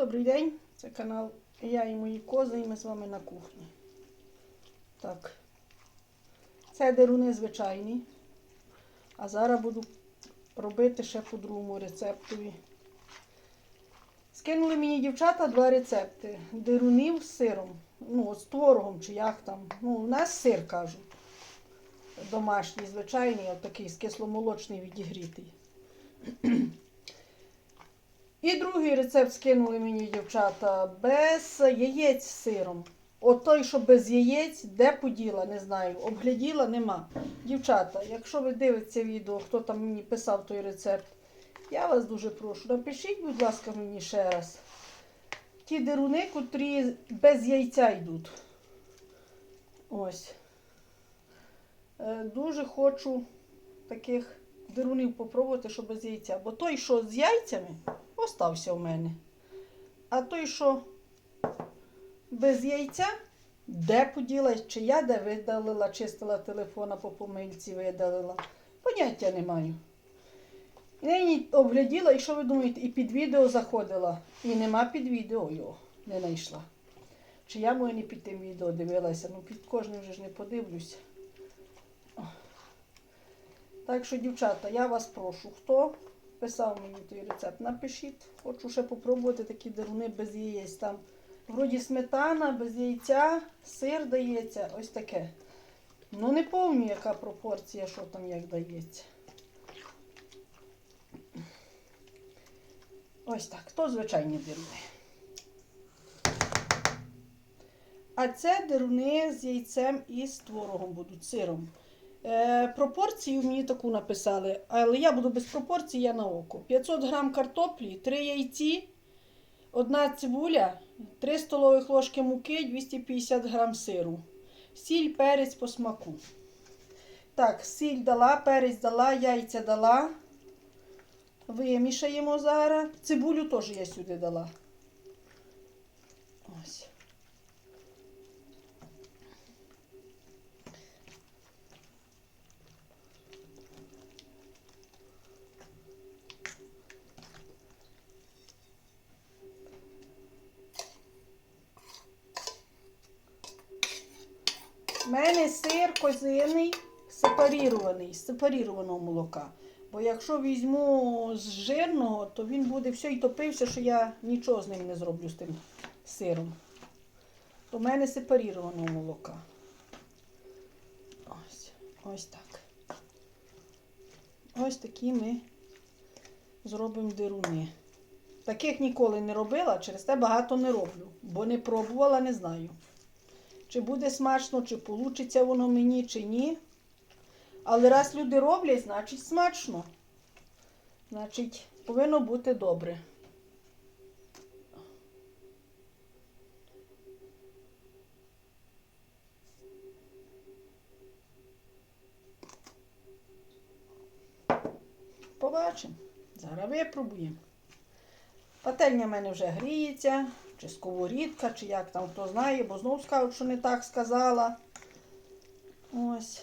Добрий день, це канал Я і мої кози, і ми з вами на кухні. Так. Це деруни звичайні. А зараз буду робити ще по другому рецептові. Скинули мені дівчата два рецепти. Дерунів з сиром. Ну, з творогом чи як там. Ну, у нас сир кажуть. Домашній, звичайний, от такий з кисломолочний відігрітий. І другий рецепт скинули мені дівчата без яєць з сиром. От той, що без яєць, де поділа, не знаю. Обгляділа, нема. Дівчата, якщо ви дивитеся відео, хто там мені писав той рецепт, я вас дуже прошу, напишіть, будь ласка, мені ще раз. Ті деруни, котрі без яйця йдуть. Ось. Е, Дуже хочу таких дерунів попробувати, що без яйця. Бо той, що з яйцями, остався в мене. А той, що без яйця, де поділась, чи я де видалила, чистила телефона по помильці, видалила. Поняття не маю. Нині огляділа, і що ви думаєте, і під відео заходила. І нема під відео його, не знайшла. Чи я може не під тим відео дивилася, ну під кожним вже ж не подивлюся. Так що, дівчата, я вас прошу, хто писав мені той рецепт, напишіть. Хочу ще попробувати такі деруни без яєць. Там вроді сметана, без яйця, сир дається, ось таке. Ну не пам'ятаю, яка пропорція, що там як дається. Ось так, то звичайні деруни. А це деруни з яйцем і з творогом будуть, сиром. Е, пропорцію мені таку написали, але я буду без пропорцій, я на око. 500 грам картоплі, 3 яйці, одна цибуля, 3 столових ложки муки, 250 грам сиру. Сіль, перець по смаку. Так, сіль дала, перець дала, яйця дала. Вимішаємо зараз. Цибулю теж я сюди дала. Ось. У мене сир козиний сепарірований, з сепарірованого молока. Бо якщо візьму з жирного, то він буде все і топився, що я нічого з ним не зроблю з тим сиром. То в мене сепарірованого молока. Ось, ось так. Ось такі ми зробимо дируни. Таких ніколи не робила, через те багато не роблю, бо не пробувала, не знаю. Чи буде смачно, чи получиться воно мені, чи ні. Але раз люди роблять, значить смачно. Значить, повинно бути добре. Побачимо. Зараз випробуємо. Пательня в мене вже гріється, чи сковорідка, чи як там хто знає, бо знову скажуть, що не так сказала. Ось.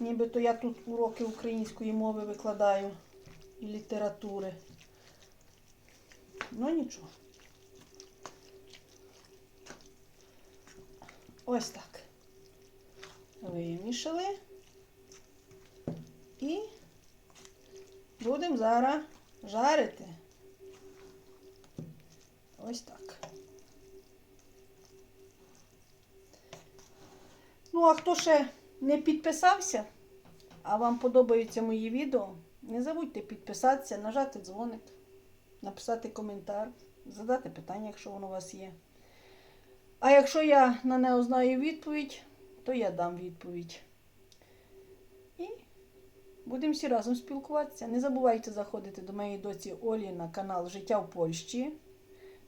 Нібито я тут уроки української мови викладаю і літератури. Ну нічого. Ось так. Вимішали. І будемо зараз жарити. Ось так. Ну, а хто ще не підписався, а вам подобаються мої відео, не забудьте підписатися, нажати дзвоник, написати коментар, задати питання, якщо воно у вас є. А якщо я на нього знаю відповідь, то я дам відповідь. І будемо всі разом спілкуватися. Не забувайте заходити до моєї доці Олі на канал Життя в Польщі.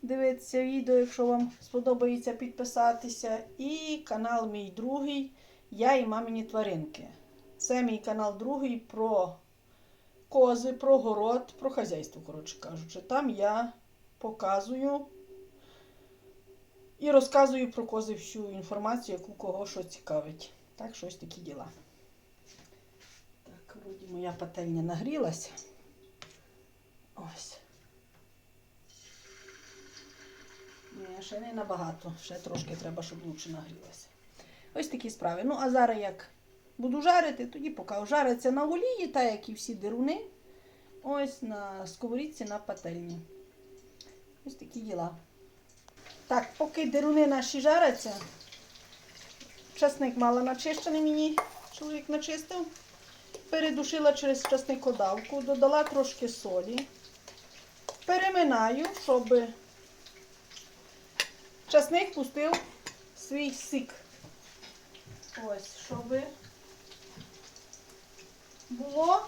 Дивитися відео, якщо вам сподобається підписатися. І канал мій другий Я і мамині тваринки. Це мій канал другий про кози, про город, про хазяйство, коротше кажучи. Там я показую і розказую про кози всю інформацію, яку кого що цікавить. Так, щось такі діла. Так, вроді моя пательня нагрілася. Ось. Ні, ще не набагато. Ще трошки треба, щоб лучше нагрілося. Ось такі справи. Ну, а зараз як буду жарити, тоді поки жариться на олії, так як і всі деруни. Ось на сковорідці на пательні. Ось такі діла. Так, поки деруни наші жаряться, часник мала начищений мені, чоловік начистив. Передушила через часникодавку, додала трошки солі. Переминаю, щоб часник пустив свій сік. Ось, щоб було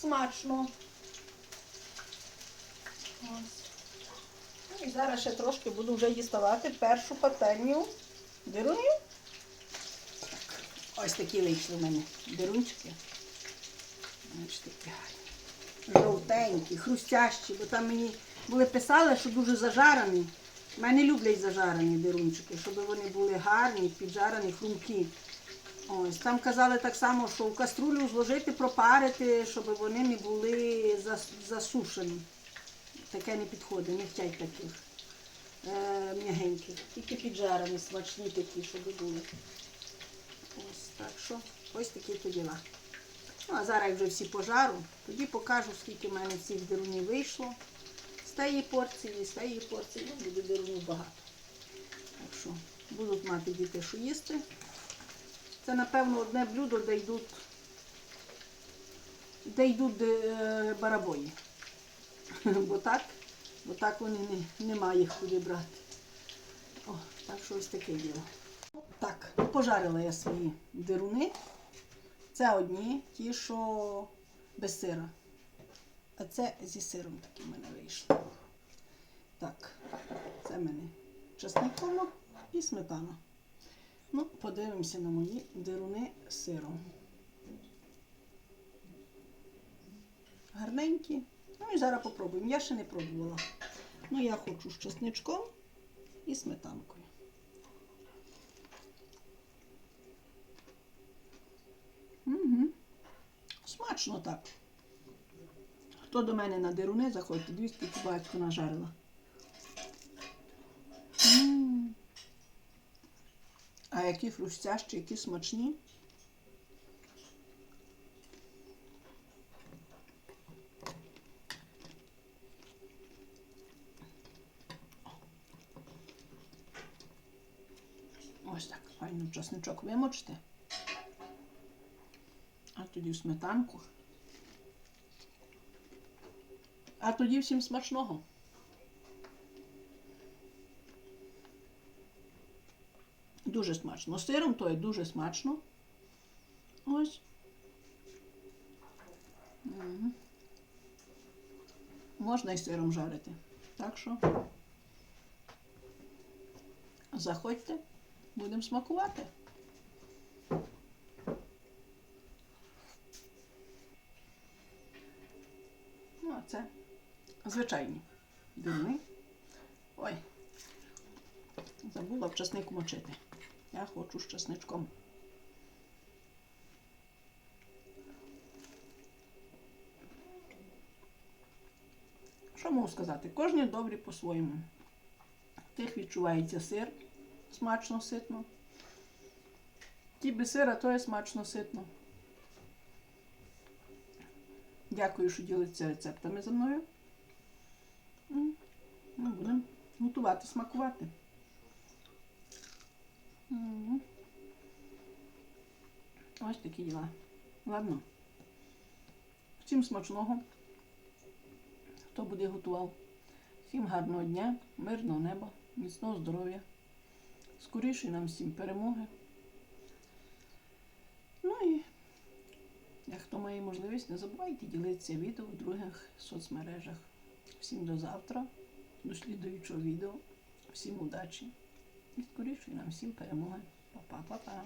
смачно. Ось. Ну, І зараз ще трошки буду вже діставати першу пательню дирунів. Ось такі вийшли в мене дирунчики. Ось такі гарні. Жовтенькі, хрустящі, бо там мені були писали, що дуже зажарені. Мене люблять зажарені дирунчики, щоб вони були гарні, піджарені, хрумкі. Ось там казали так само, що в каструлю зложити, пропарити, щоб вони не були засушені. Таке не підходить, не хочуть таких е, м'ягеньких. Тільки піджарені, смачні такі, щоб були. Ось так що, ось такі то діла. Ну, а зараз вже всі пожару, тоді покажу, скільки в мене всіх дерунів вийшло. З тієї порції, з тієї порції, ну, буде дерунів багато. Так що будуть мати діти, що їсти. Це, напевно, одне блюдо, де йдуть, де йдуть е, барабої. Бо так, бо так вони не, нема їх куди брати. О, так що ось таке діло. Так, пожарила я свої дируни. Це одні, ті, що без сира. А це зі сиром такі в мене вийшли. Так, це в мене часниково і сметана. Ну, подивимося на мої дируни сиром. Гарненькі. Ну і зараз попробуємо. Я ще не пробувала. Ну, я хочу з чесничком і сметанкою. Угу. Смачно так. Хто до мене на дируни, заходьте, скільки батько нажарила. М. А які хрустящі, які смачні. Ось так, файно часничок вимочите. А тоді в сметанку. А тоді всім смачного. Дуже смачно. Сиром то є дуже смачно. Ось. Мгм. Можна і сиром жарити. Так що заходьте, будемо смакувати. Ну, а це звичайні дурни. Ой, забула в часнику мочити. Я хочу з часничком. Що можу сказати? Кожні добрі по-своєму. Тих відчувається сир смачно ситно. Ті без сира, то є смачно ситно. Дякую, що ділиться рецептами зі мною. М, Ну, будемо готувати, смакувати. Ось такі діла. Ладно. Всім смачного. Хто буде готував. Всім гарного дня, мирного неба, міцного здоров'я. Скорішої нам всім перемоги. Ну і як хто має можливість, не забувайте ділитися відео в других соцмережах. Всім до завтра, до слідуючого відео. Всім удачі і скоріше нам всім перемоги. Па-па-па-па.